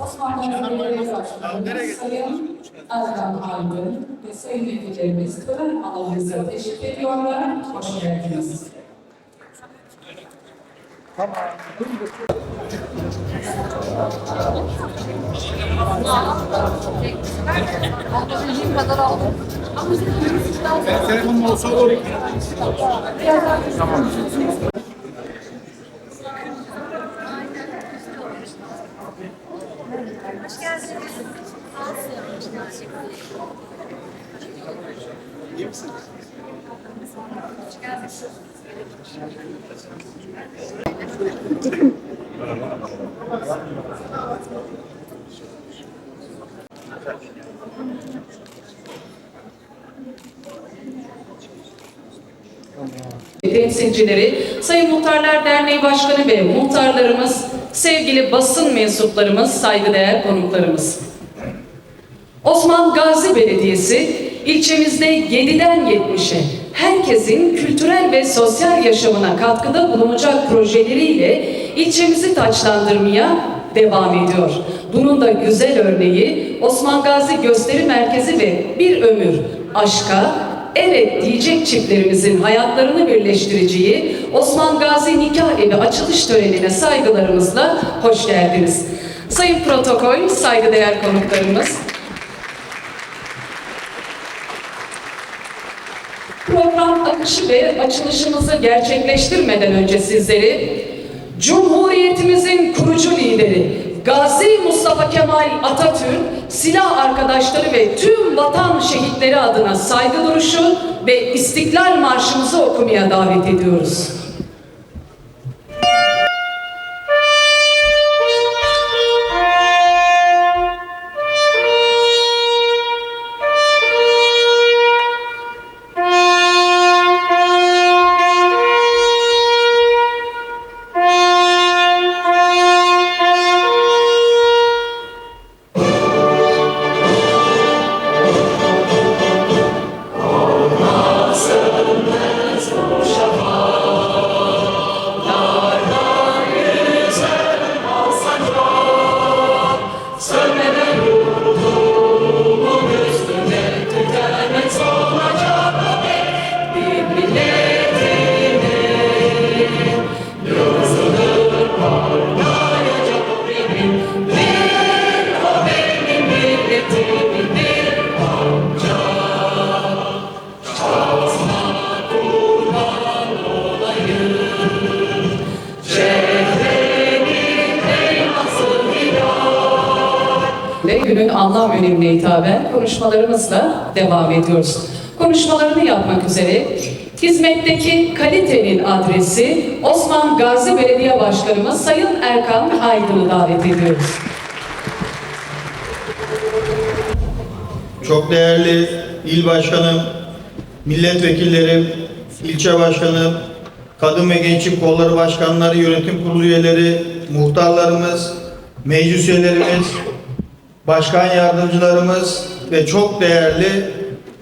Osman Gazi Belediye Başkanımız Sayın Erkan Aydın ve Sayın Vekillerimiz tören alanımıza teşrif ediyorlar. Hoş geldiniz. Alabildiğim kadar aldım. Telefonum olsa olur. Temsilcileri, Sayın Muhtarlar Derneği Başkanı ve muhtarlarımız, sevgili basın mensuplarımız, saygıdeğer konuklarımız. Osman Gazi Belediyesi ilçemizde 7'den 70'e herkesin kültürel ve sosyal yaşamına katkıda bulunacak projeleriyle ilçemizi taçlandırmaya devam ediyor. Bunun da güzel örneği Osman Gazi Gösteri Merkezi ve Bir Ömür Aşka, Evet diyecek çiftlerimizin hayatlarını birleştireceği Osman Gazi Nikah Evi açılış törenine saygılarımızla hoş geldiniz. Sayın protokol, saygıdeğer konuklarımız, program akışı ve açılışımızı gerçekleştirmeden önce sizleri Cumhuriyetimizin kurucu lideri Gazi Mustafa Kemal Atatürk, silah arkadaşları ve tüm vatan şehitleri adına saygı duruşu ve İstiklal Marşımızı okumaya davet ediyoruz. Konuşmalarımızla devam ediyoruz. Konuşmalarını yapmak üzere hizmetteki kalitenin adresi Osman Gazi Belediye Başkanımız Sayın Erkan Aydın'ı davet ediyoruz. Çok değerli il başkanım, milletvekillerim, ilçe başkanım, kadın ve gençlik kolları başkanları, yönetim kurulu üyeleri, muhtarlarımız, meclis üyelerimiz, başkan yardımcılarımız ve çok değerli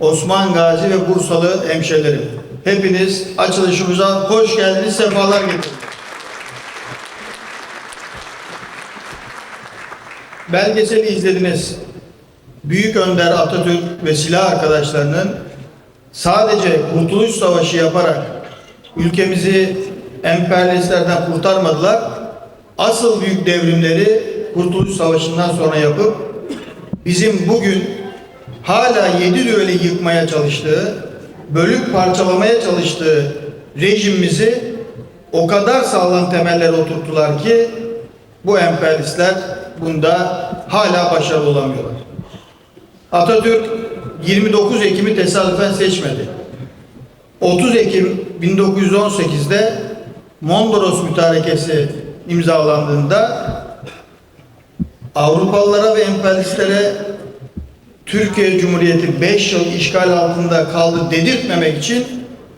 Osman Gazi ve Bursalı hemşehrilerim. Hepiniz açılışımıza hoş geldiniz, sefalar getirdiniz. Belgeseli izlediniz. Büyük Önder Atatürk ve silah arkadaşlarının sadece Kurtuluş Savaşı yaparak ülkemizi emperyalistlerden kurtarmadılar. Asıl büyük devrimleri Kurtuluş Savaşı'ndan sonra yapıp bizim bugün hala yedi düveli yıkmaya çalıştığı, bölüp parçalamaya çalıştığı rejimimizi o kadar sağlam temeller oturttular ki bu emperyalistler bunda hala başarılı olamıyorlar. Atatürk 29 Ekim'i tesadüfen seçmedi. 30 Ekim 1918'de Mondros Mütarekesi imzalandığında Avrupalılara ve emperyalistlere Türkiye Cumhuriyeti 5 yıl işgal altında kaldı dedirtmemek için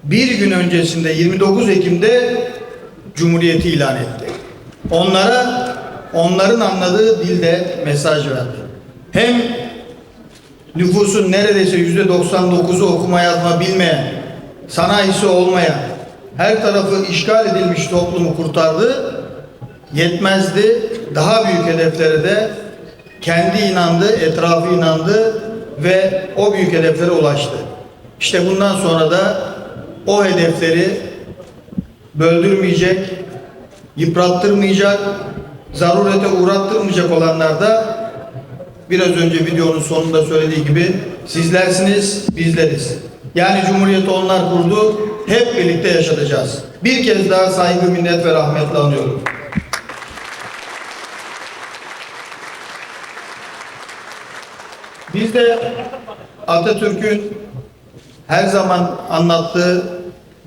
bir gün öncesinde 29 Ekim'de Cumhuriyeti ilan etti. Onlara onların anladığı dilde mesaj verdi. Hem nüfusun neredeyse yüzde 99'u okuma yazma bilmeyen, sanayisi olmayan, her tarafı işgal edilmiş toplumu kurtardı. yetmezdi. Daha büyük hedeflere de kendi inandı, etrafı inandı ve o büyük hedeflere ulaştı. İşte bundan sonra da o hedefleri böldürmeyecek, yıprattırmayacak, zarurete uğrattırmayacak olanlar da biraz önce videonun sonunda söylediği gibi sizlersiniz, bizleriz. Yani Cumhuriyeti onlar kurdu, hep birlikte yaşatacağız. Bir kez daha saygı, minnet ve rahmetle anıyorum. Biz de Atatürk'ün her zaman anlattığı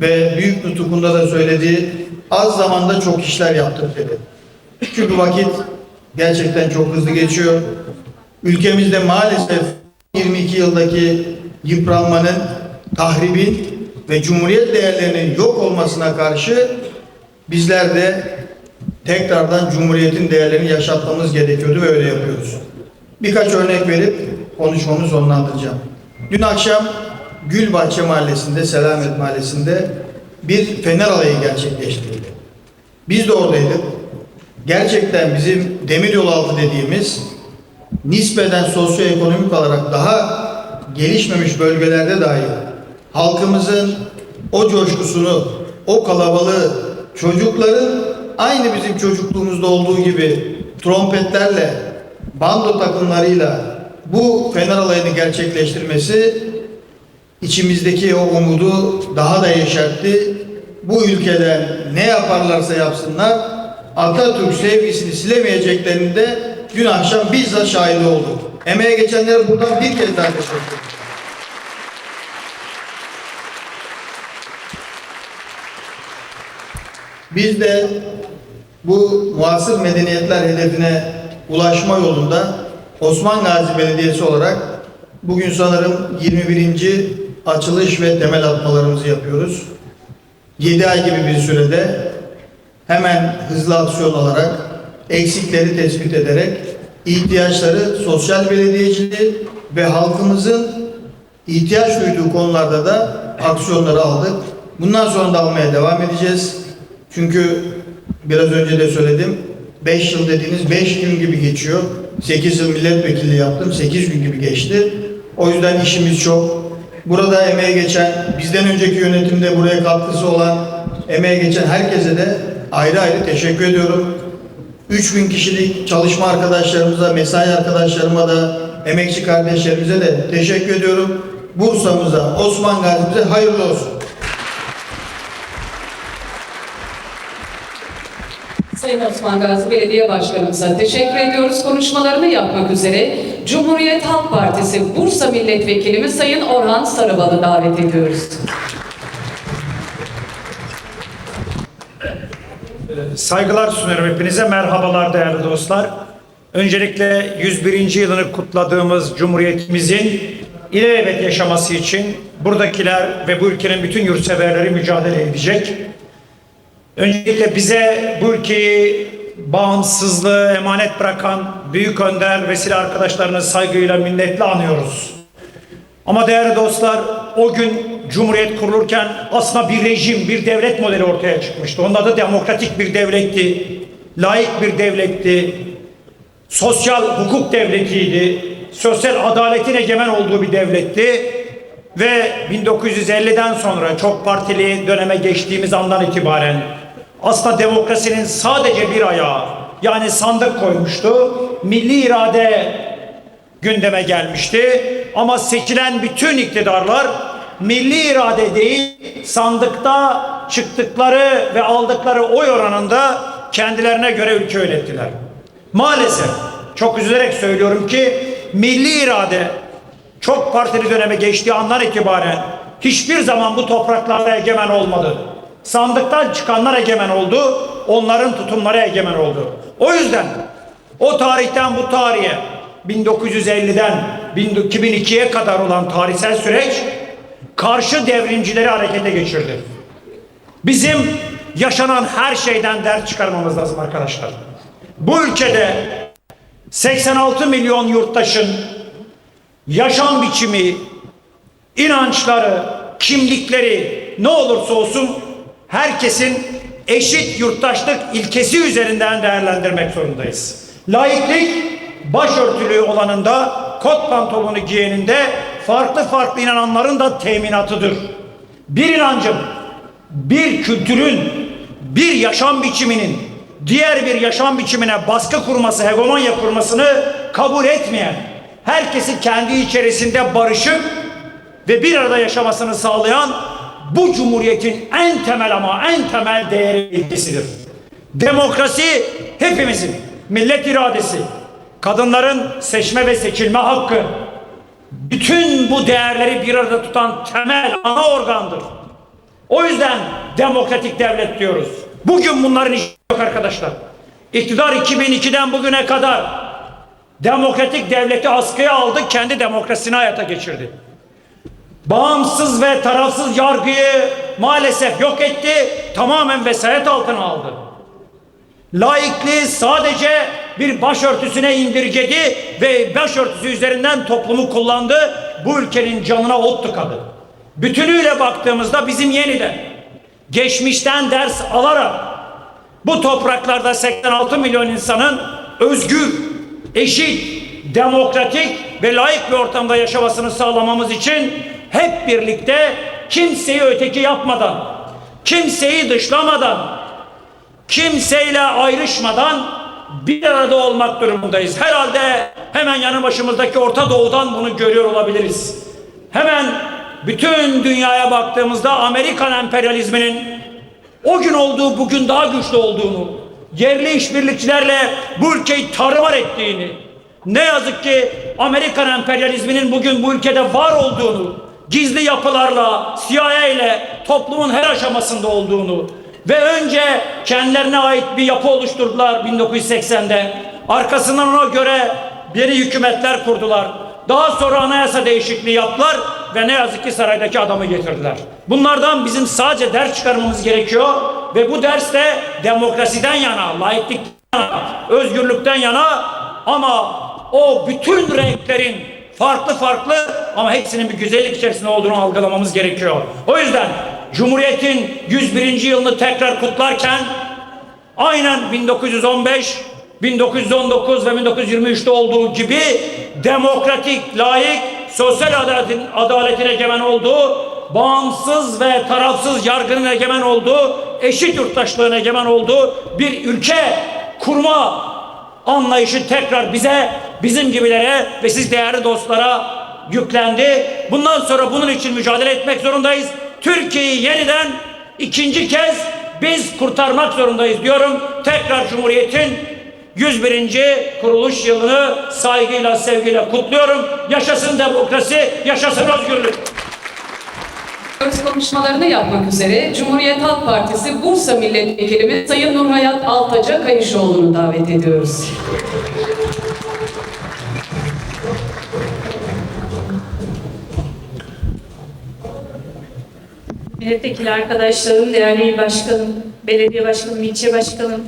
ve büyük nutukunda da söylediği az zamanda çok işler yaptık dedi. Çünkü vakit gerçekten çok hızlı geçiyor. Ülkemizde maalesef 22 yıldaki yıpranmanın, tahribin ve cumhuriyet değerlerinin yok olmasına karşı bizler de tekrardan cumhuriyetin değerlerini yaşatmamız gerekiyordu ve öyle yapıyoruz. Birkaç örnek verip konuşmamı sonlandıracağım. Dün akşam Gülbahçe Mahallesi'nde, Selamet Mahallesi'nde bir fener alayı gerçekleştirildi. Biz de oradaydık. Gerçekten bizim demiryolu altı dediğimiz nispeten sosyoekonomik olarak daha gelişmemiş bölgelerde dahi halkımızın o coşkusunu, o kalabalığı, çocukların aynı bizim çocukluğumuzda olduğu gibi trompetlerle, bando takımlarıyla bu fener alayını gerçekleştirmesi içimizdeki o umudu daha da yeşertti. Bu ülkeden ne yaparlarsa yapsınlar Atatürk sevgisini silemeyeceklerini de dün akşam bizzat şahidi olduk. Emeğe geçenlere buradan bir kez daha teşekkür ederim. Biz de bu muasır medeniyetler hedefine ulaşma yolunda Osman Gazi Belediyesi olarak bugün sanırım 21. açılış ve temel atmalarımızı yapıyoruz. 7 ay gibi bir sürede hemen hızlı aksiyon alarak eksikleri tespit ederek ihtiyaçları sosyal belediyeciliği ve halkımızın ihtiyaç duyduğu konularda da aksiyonları aldık. Bundan sonra da almaya devam edeceğiz. Çünkü biraz önce de söyledim. 5 yıl dediğiniz 5 gün gibi geçiyor. 8 yıl milletvekili yaptım. 8 gün gibi geçti. O yüzden işimiz çok. Burada emeğe geçen, bizden önceki yönetimde buraya katkısı olan, emeğe geçen herkese de ayrı ayrı teşekkür ediyorum. 3000 kişilik çalışma arkadaşlarımıza, mesai arkadaşlarıma da, emekçi kardeşlerimize de teşekkür ediyorum. Bursa'mıza, Osman Gazi'mize hayırlı olsun. Sayın Osman Gazi Belediye Başkanımıza teşekkür ediyoruz. Konuşmalarını yapmak üzere Cumhuriyet Halk Partisi Bursa Milletvekilimiz Sayın Orhan Sarıbal'ı davet ediyoruz. Saygılar sunuyorum hepinize. Merhabalar değerli dostlar. Öncelikle 101. yılını kutladığımız Cumhuriyetimizin ilelebet yaşaması için buradakiler ve bu ülkenin bütün yurtseverleri mücadele edecek. Öncelikle bize bu ülkeyi bağımsızlığı emanet bırakan büyük önder vesile arkadaşlarını saygıyla minnetle anıyoruz. Ama değerli dostlar o gün Cumhuriyet kurulurken aslında bir rejim, bir devlet modeli ortaya çıkmıştı. Onun adı demokratik bir devletti, layık bir devletti, sosyal hukuk devletiydi, sosyal adaletin egemen olduğu bir devletti. Ve 1950'den sonra çok partili döneme geçtiğimiz andan itibaren aslında demokrasinin sadece bir ayağı yani sandık koymuştu. Milli irade gündeme gelmişti. Ama seçilen bütün iktidarlar milli irade değil sandıkta çıktıkları ve aldıkları oy oranında kendilerine göre ülke yönettiler. Maalesef çok üzülerek söylüyorum ki milli irade çok partili döneme geçtiği andan itibaren hiçbir zaman bu topraklarda egemen olmadı. Sandıktan çıkanlar egemen oldu, onların tutumları egemen oldu. O yüzden o tarihten bu tarihe 1950'den 2002'ye kadar olan tarihsel süreç karşı devrimcileri harekete geçirdi. Bizim yaşanan her şeyden ders çıkarmamız lazım arkadaşlar. Bu ülkede 86 milyon yurttaşın yaşam biçimi, inançları, kimlikleri ne olursa olsun herkesin eşit yurttaşlık ilkesi üzerinden değerlendirmek zorundayız. Laiklik başörtülü olanında, kot pantolonu giyeninde farklı farklı inananların da teminatıdır. Bir inancın, bir kültürün, bir yaşam biçiminin diğer bir yaşam biçimine baskı kurması, hegemonya kurmasını kabul etmeyen, herkesi kendi içerisinde barışık ve bir arada yaşamasını sağlayan bu cumhuriyetin en temel ama en temel değeri ilkesidir. Demokrasi hepimizin millet iradesi, kadınların seçme ve seçilme hakkı, bütün bu değerleri bir arada tutan temel ana organdır. O yüzden demokratik devlet diyoruz. Bugün bunların işi yok arkadaşlar. İktidar 2002'den bugüne kadar demokratik devleti askıya aldı, kendi demokrasisini hayata geçirdi. Bağımsız ve tarafsız yargıyı maalesef yok etti, tamamen vesayet altına aldı. Laikliği sadece bir başörtüsüne indirgedi ve başörtüsü üzerinden toplumu kullandı. Bu ülkenin canına ot tıkadı. Bütünüyle baktığımızda bizim yeniden geçmişten ders alarak bu topraklarda 86 milyon insanın özgür, eşit, demokratik ve layık bir ortamda yaşamasını sağlamamız için hep birlikte kimseyi öteki yapmadan, kimseyi dışlamadan, kimseyle ayrışmadan bir arada olmak durumundayız. Herhalde hemen yanı başımızdaki Orta Doğu'dan bunu görüyor olabiliriz. Hemen bütün dünyaya baktığımızda Amerikan emperyalizminin o gün olduğu bugün daha güçlü olduğunu, yerli işbirlikçilerle bu ülkeyi tarumar ettiğini, ne yazık ki Amerikan emperyalizminin bugün bu ülkede var olduğunu, gizli yapılarla, CIA ile toplumun her aşamasında olduğunu ve önce kendilerine ait bir yapı oluşturdular 1980'de. Arkasından ona göre yeni hükümetler kurdular. Daha sonra anayasa değişikliği yaptılar ve ne yazık ki saraydaki adamı getirdiler. Bunlardan bizim sadece ders çıkarmamız gerekiyor ve bu ders de demokrasiden yana, laiklikten yana, özgürlükten yana ama o bütün renklerin farklı farklı ama hepsinin bir güzellik içerisinde olduğunu algılamamız gerekiyor. O yüzden Cumhuriyet'in 101. yılını tekrar kutlarken aynen 1915, 1919 ve 1923'te olduğu gibi demokratik, layık, sosyal adaletin, adaletin egemen olduğu, bağımsız ve tarafsız yargının egemen olduğu, eşit yurttaşlığın egemen olduğu bir ülke kurma anlayışı tekrar bize, bizim gibilere ve siz değerli dostlara yüklendi. Bundan sonra bunun için mücadele etmek zorundayız. Türkiye'yi yeniden ikinci kez biz kurtarmak zorundayız diyorum. Tekrar Cumhuriyet'in 101. kuruluş yılını saygıyla, sevgiyle kutluyorum. Yaşasın demokrasi, yaşasın özgürlük. Öz konuşmalarını yapmak üzere Cumhuriyet Halk Partisi Bursa Milletvekilimiz Sayın Nurhayat Altaca Kayışoğlu'nu davet ediyoruz. Milletvekili arkadaşlarım, değerli başkanım, belediye başkanım, ilçe başkanım,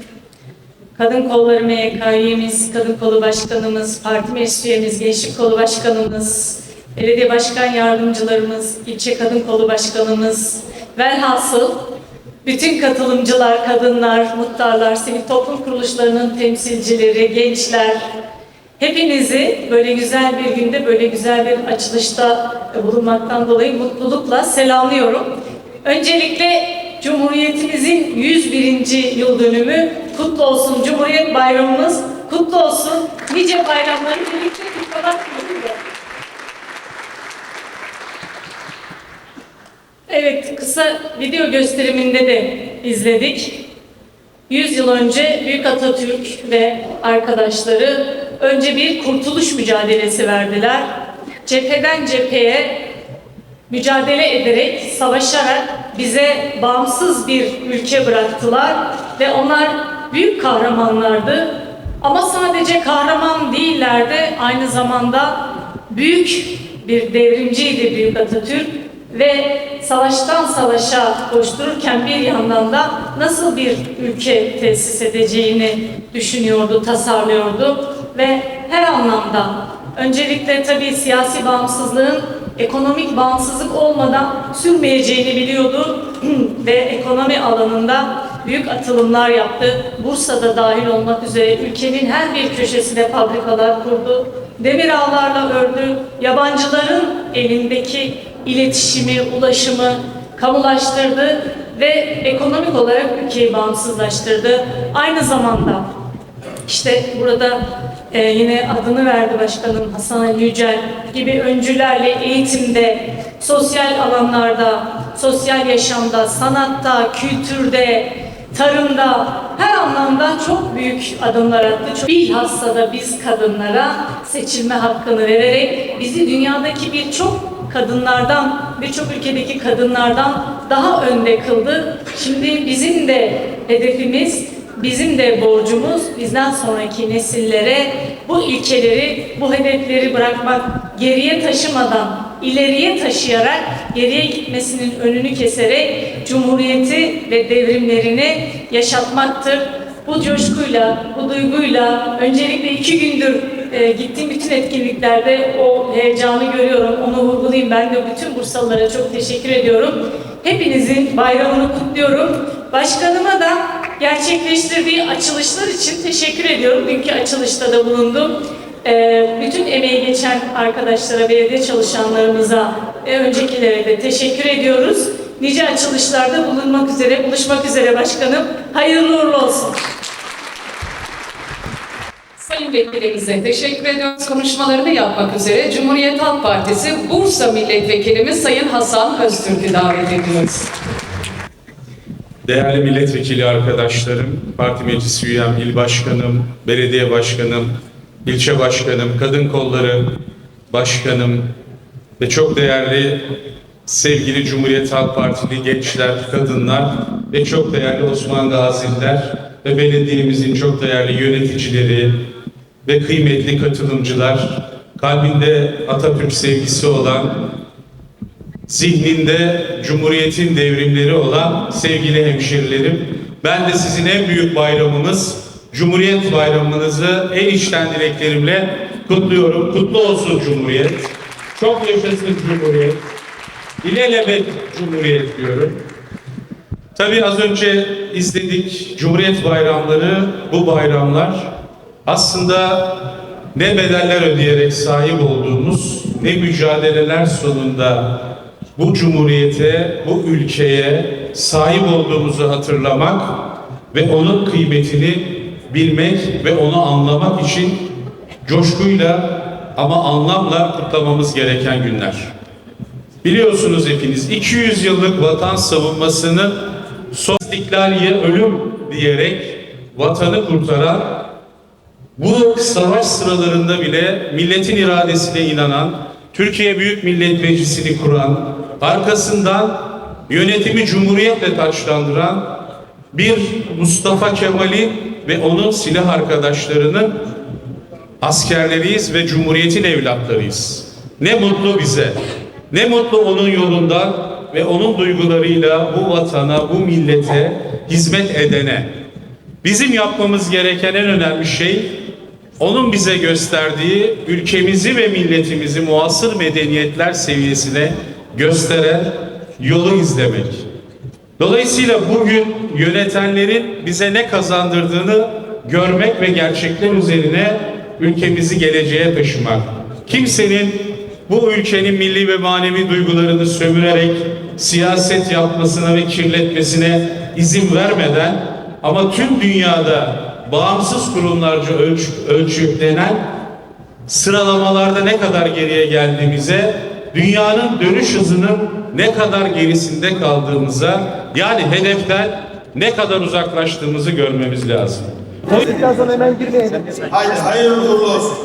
kadın kolları MYK'yemiz, kadın kolu başkanımız, parti meclis üyemiz, gençlik kolu başkanımız, belediye başkan yardımcılarımız, ilçe kadın kolu başkanımız, velhasıl bütün katılımcılar, kadınlar, muhtarlar, sivil toplum kuruluşlarının temsilcileri, gençler, Hepinizi böyle güzel bir günde, böyle güzel bir açılışta bulunmaktan dolayı mutlulukla selamlıyorum. Öncelikle Cumhuriyetimizin 101. yıl dönümü kutlu olsun. Cumhuriyet Bayramımız kutlu olsun. Nice bayramları birlikte kutlamak dileğiyle. Evet, kısa video gösteriminde de izledik. 100 yıl önce Büyük Atatürk ve arkadaşları önce bir kurtuluş mücadelesi verdiler. Cepheden cepheye mücadele ederek, savaşarak bize bağımsız bir ülke bıraktılar ve onlar büyük kahramanlardı. Ama sadece kahraman değillerdi, aynı zamanda büyük bir devrimciydi Büyük Atatürk ve savaştan savaşa koştururken bir yandan da nasıl bir ülke tesis edeceğini düşünüyordu, tasarlıyordu ve her anlamda öncelikle tabii siyasi bağımsızlığın ekonomik bağımsızlık olmadan sürmeyeceğini biliyordu ve ekonomi alanında büyük atılımlar yaptı. Bursa'da dahil olmak üzere ülkenin her bir köşesine fabrikalar kurdu. Demir ağlarla ördü. Yabancıların elindeki iletişimi, ulaşımı kamulaştırdı ve ekonomik olarak ülkeyi bağımsızlaştırdı. Aynı zamanda işte burada e, yine adını verdi başkanım Hasan Yücel gibi öncülerle eğitimde, sosyal alanlarda, sosyal yaşamda, sanatta, kültürde, tarımda her anlamda çok büyük adımlar attı. Çok- Bilhassa da biz kadınlara seçilme hakkını vererek bizi dünyadaki birçok kadınlardan, birçok ülkedeki kadınlardan daha önde kıldı. Şimdi bizim de hedefimiz Bizim de borcumuz bizden sonraki nesillere bu ilkeleri, bu hedefleri bırakmak, geriye taşımadan ileriye taşıyarak, geriye gitmesinin önünü keserek Cumhuriyeti ve devrimlerini yaşatmaktır. Bu coşkuyla, bu duyguyla öncelikle iki gündür e, gittiğim bütün etkinliklerde o heyecanı görüyorum. Onu vurgulayayım. Ben de bütün Bursalılara çok teşekkür ediyorum. Hepinizin bayramını kutluyorum. Başkanıma da gerçekleştirdiği açılışlar için teşekkür ediyorum. Dünkü açılışta da bulundum. Ee, bütün emeği geçen arkadaşlara, belediye çalışanlarımıza ve öncekilere de teşekkür ediyoruz. Nice açılışlarda bulunmak üzere, buluşmak üzere başkanım. Hayırlı uğurlu olsun. Sayın Vekilimize teşekkür ediyoruz. Konuşmalarını yapmak üzere Cumhuriyet Halk Partisi Bursa Milletvekilimiz Sayın Hasan Öztürk'ü davet ediyoruz. Değerli milletvekili arkadaşlarım, parti meclis üyem, il başkanım, belediye başkanım, ilçe başkanım, kadın kolları başkanım ve çok değerli sevgili Cumhuriyet Halk Partili gençler, kadınlar ve çok değerli Osman Gaziler ve belediyemizin çok değerli yöneticileri ve kıymetli katılımcılar, kalbinde Atatürk sevgisi olan zihninde Cumhuriyet'in devrimleri olan sevgili hemşerilerim, ben de sizin en büyük bayramımız Cumhuriyet Bayramınızı en içten dileklerimle kutluyorum. Kutlu olsun Cumhuriyet. Çok yaşasın Cumhuriyet. İlelebet Cumhuriyet diyorum. Tabii az önce izledik Cumhuriyet bayramları, bu bayramlar aslında ne bedeller ödeyerek sahip olduğumuz, ne mücadeleler sonunda bu cumhuriyete, bu ülkeye sahip olduğumuzu hatırlamak ve onun kıymetini bilmek ve onu anlamak için coşkuyla ama anlamla kutlamamız gereken günler. Biliyorsunuz hepiniz 200 yıllık vatan savunmasını son istiklaliye ölüm diyerek vatanı kurtaran bu savaş sıralarında bile milletin iradesine inanan, Türkiye Büyük Millet Meclisi'ni kuran, arkasından yönetimi cumhuriyetle taçlandıran bir Mustafa Kemal'i ve onun silah arkadaşlarını askerleriyiz ve cumhuriyetin evlatlarıyız. Ne mutlu bize. Ne mutlu onun yolundan ve onun duygularıyla bu vatana, bu millete hizmet edene. Bizim yapmamız gereken en önemli şey onun bize gösterdiği ülkemizi ve milletimizi muasır medeniyetler seviyesine gösteren yolu izlemek. Dolayısıyla bugün yönetenlerin bize ne kazandırdığını görmek ve gerçekler üzerine ülkemizi geleceğe taşımak. Kimsenin bu ülkenin milli ve manevi duygularını sömürerek siyaset yapmasına ve kirletmesine izin vermeden ama tüm dünyada bağımsız kurumlarca ölç, ölçüklenen sıralamalarda ne kadar geriye geldiğimize, dünyanın dönüş hızının ne kadar gerisinde kaldığımıza, yani hedeften ne kadar uzaklaştığımızı görmemiz lazım. Birazdan hemen girmeyin. Haydi hayırlı uğurlu olsun.